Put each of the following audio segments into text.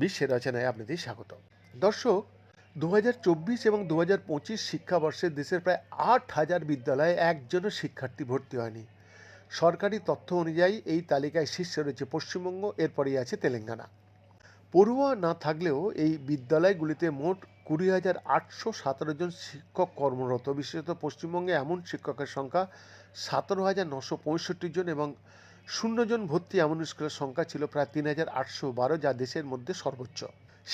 বিশ্বের রচনায় আপনাদের স্বাগত দর্শক দু হাজার চব্বিশ এবং দু শিক্ষাবর্ষে দেশের প্রায় আট হাজার বিদ্যালয়ে একজনও শিক্ষার্থী ভর্তি হয়নি। সরকারি তথ্য অনুযায়ী এই তালিকায় শীর্ষে রয়েছে পশ্চিমবঙ্গ, এরপরেই আছে তেলেঙ্গানা। পড়ুয়া না থাকলেও এই বিদ্যালয়গুলিতে মোট কুড়ি হাজার আটশো সতেরো জন শিক্ষক কর্মরত। বিশেষত পশ্চিমবঙ্গে এমন শিক্ষকের সংখ্যা সতেরো হাজার নশো পঁয়ষট্টি জন এবং শূন্যজন ভর্তি এমন স্কুলের সংখ্যা ছিল প্রায় তিন হাজার আটশো বারো, যা দেশের মধ্যে সর্বোচ্চ।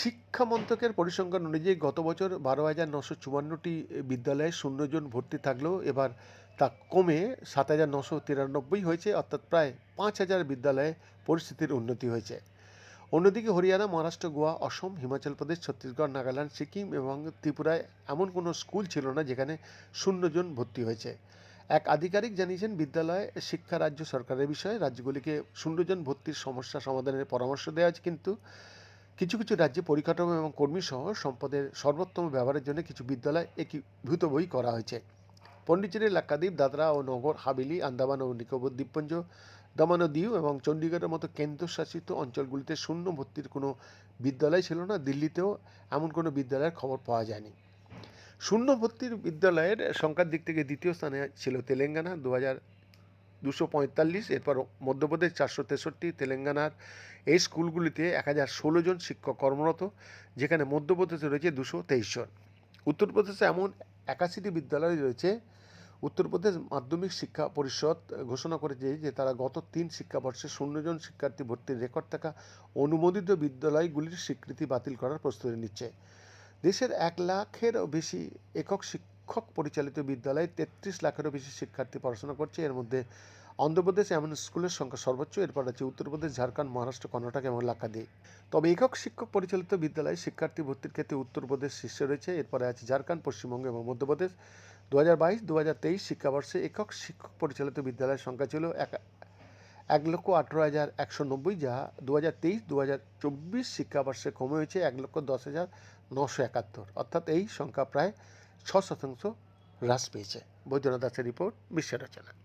শিক্ষা মন্ত্রকের পরিসংখ্যান অনুযায়ী গত বছর বারো হাজার নশো চুয়ান্নটি বিদ্যালয়ে শূন্যজন ভর্তি থাকলেও এবার তা কমে সাত হাজার নশো তিরানব্বই হয়েছে, অর্থাৎ প্রায় পাঁচ হাজার বিদ্যালয়ে পরিস্থিতির উন্নতি হয়েছে। অন্যদিকে হরিয়ানা, মহারাষ্ট্র, গোয়া, অসম, হিমাচল প্রদেশ, ছত্তিশগড়, নাগাল্যান্ড, সিকিম এবং ত্রিপুরায় এমন কোনো স্কুল ছিল না যেখানে শূন্যজন ভর্তি হয়েছে। এক আধিকারিক জানিয়েছেন, বিদ্যালয়ে শিক্ষা রাজ্য সরকারের বিষয়ে রাজ্যগুলিকে শূন্যজন ভর্তির সমস্যা সমাধানের পরামর্শ দেওয়া হয়েছে, কিন্তু কিছু কিছু রাজ্যে পরিকাঠামো এবং কর্মী সহ সম্পদের সর্বোত্তম ব্যবহারের জন্য কিছু বিদ্যালয় একীভূত বই করা হয়েছে। পন্ডিচেরি লাক্ষাদ্বীপ দাদরা ও নগর হাভেলি আন্দামান ও নিকোবর দ্বীপপুঞ্জ, দমন ও দিউ এবং চণ্ডীগড়ের মতো কেন্দ্রশাসিত অঞ্চলগুলিতে শূন্য ভর্তির কোনো বিদ্যালয় ছিল না। দিল্লিতেও এমন কোনো বিদ্যালয়ের খবর পাওয়া যায়নি। শূন্য ভর্তির বিদ্যালয়ের সংখ্যার দিক থেকে দ্বিতীয় স্থানে ছিল তেলেঙ্গানা দু হাজার দুশো পঁয়তাল্লিশ, এরপর মধ্যপ্রদেশ চারশো তেষট্টি, তেলেঙ্গানার এই স্কুলগুলিতে এক হাজার ষোলো জন শিক্ষক কর্মরত, যেখানে মধ্যপ্রদেশে রয়েছে দুশো তেইশ জন। উত্তরপ্রদেশে এমন একাশিটি বিদ্যালয় রয়েছে। উত্তরপ্রদেশ মাধ্যমিক শিক্ষা পরিষদ ঘোষণা করেছে যে তারা গত তিন শিক্ষাবর্ষে শূন্যজন শিক্ষার্থী ভর্তির রেকর্ড থাকা অনুমোদিত বিদ্যালয়গুলির স্বীকৃতি বাতিল করার প্রস্তুতি নিচ্ছে। দেশের এক লাখেরও বেশি একক শিক্ষক পরিচালিত বিদ্যালয়ে তেত্রিশ লাখেরও বেশি শিক্ষার্থী পড়াশোনা করছে। এর মধ্যে অন্ধ্রপ্রদেশে এমন স্কুলের সংখ্যা সর্বোচ্চ, এরপর আছে উত্তরপ্রদেশ, ঝাড়খণ্ড, মহারাষ্ট্র, কর্ণাটক এবং লাক্ষাদ্বীপ। তবে একক শিক্ষক পরিচালিত বিদ্যালয়ে শিক্ষার্থী ভর্তির ক্ষেত্রে উত্তরপ্রদেশ শীর্ষে রয়েছে, এরপরে আছে ঝাড়খণ্ড, পশ্চিমবঙ্গ এবং মধ্যপ্রদেশ। দু হাজার বাইশ দু হাজার তেইশ শিক্ষাবর্ষে একক শিক্ষক পরিচালিত বিদ্যালয়ের সংখ্যা ছিল এক এক লক্ষ আঠেরো হাজার একশো নব্বই, যা দু হাজার তেইশ দু হাজার চব্বিশ শিক্ষাবর্ষে কমে হয়েছে এক লক্ষ দশ হাজার নশো একাত্তর। অর্থাৎ এই সংখ্যা প্রায় ছ শতাংশ হ্রাস পেয়েছে। বৈদ্যনাথ দাসের রিপোর্ট বিশ্ব রচনা।